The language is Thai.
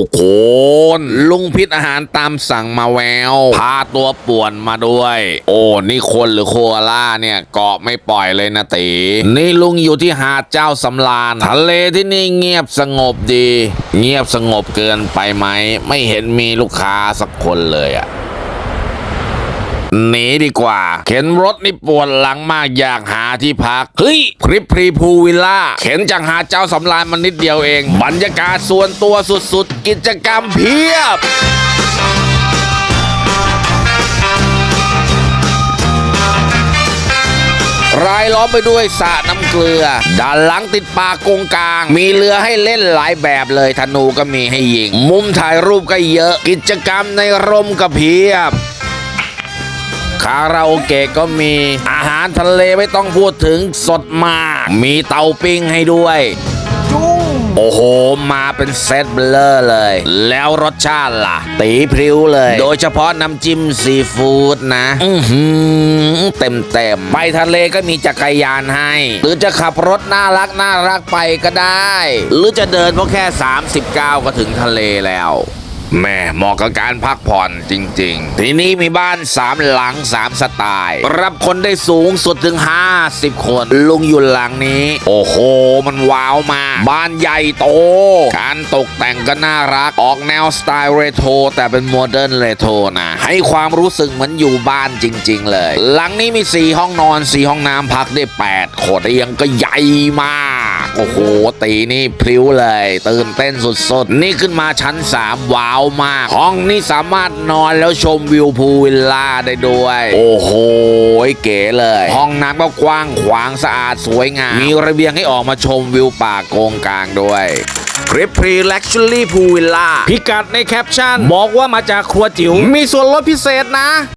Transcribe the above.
ทุกคนลุงพิษอาหารตามสั่งมาแวว พาตัวป่วนมาด้วย โอ้นี่คนหรือโคอาล่าเนี่ยเกาะไม่ปล่อยเลยนะตีนี่ลุงอยู่ที่หาดเจ้าสำราญทะเลที่นี่เงียบสงบดี เงียบสงบเกินไปไหม ไม่เห็นมีลูกค้าสักคนเลยอะ หนีดีกว่า เข็นรถนี่ปวดหลังมากอยากหาที่พัก เฮ้ยพริปพรีพูวิลล่า เข็นจากหาเจ้าสำราญมันนิดเดียวเอง บรรยากาศส่วนตัวสุดๆ กิจกรรมเพียบรายล้อมไปด้วยสระน้ำเกลือ ด้านหลังติดป่ากงกลาง มีเรือให้เล่นหลายแบบเลยธนูก็มีให้ยิง มุมถ่ายรูปก็เยอะ กิจกรรมในร่มก็เพียบ คาราโอเกะก็มี อาหารทะเลไม่ต้องพูดถึงสดมาก มีเตาปิ้งให้ด้วยโอ้โห มาเป็นเซตเบลอเลย แล้วรสชาติล่ะ ตีพริ้วเลย โดยเฉพาะน้ำจิ้มซีฟู้ดนะ อือหือเต็มเต็มๆไปทะเลก็มีจักรยานให้ หรือจะขับรถน่ารักน่ารักไปก็ได้ หรือจะเดินเพราะแค่ 39 ก็ถึงทะเลแล้ว แม่เหมาะกับการพักผ่อนจริง ๆ ที่นี่มีบ้านสามหลังสามสไตล์ รับคนได้สูงสุดถึง 50 คนลุงอยู่หลังนี้ โอ้โห มันว้าวมาก บ้านใหญ่โต การตกแต่งก็น่ารัก ออกแนวสไตล์เรโทรแต่เป็นโมเดิร์นเรโทรนะ ให้ความรู้สึกเหมือนอยู่บ้านจริง ๆ เลย หลังนี้มี 4 ห้องนอน 4 ห้องน้ำพักได้ 8 คนเตียงก็ใหญ่มาก โอ้โห ตีนี่พลิ้วเลย ตื่นเต้นสุดๆ นี่ขึ้นมาชั้น 3 ว้าวมาก ห้องนี้สามารถนอนแล้วชมวิวพูลวิลล่าได้ด้วย โอ้โห เก๋เลย ห้องน้ำก็กว้างขวางสะอาดสวยงาม มีระเบียงให้ออกมาชมวิวป่าโกงกลางด้วยคลิปพรีลักชัวรี่พูลวิลล่าพิกัดในแคปชั่น บอกว่ามาจากครัวจิ๋วมีส่วนลดพิเศษนะ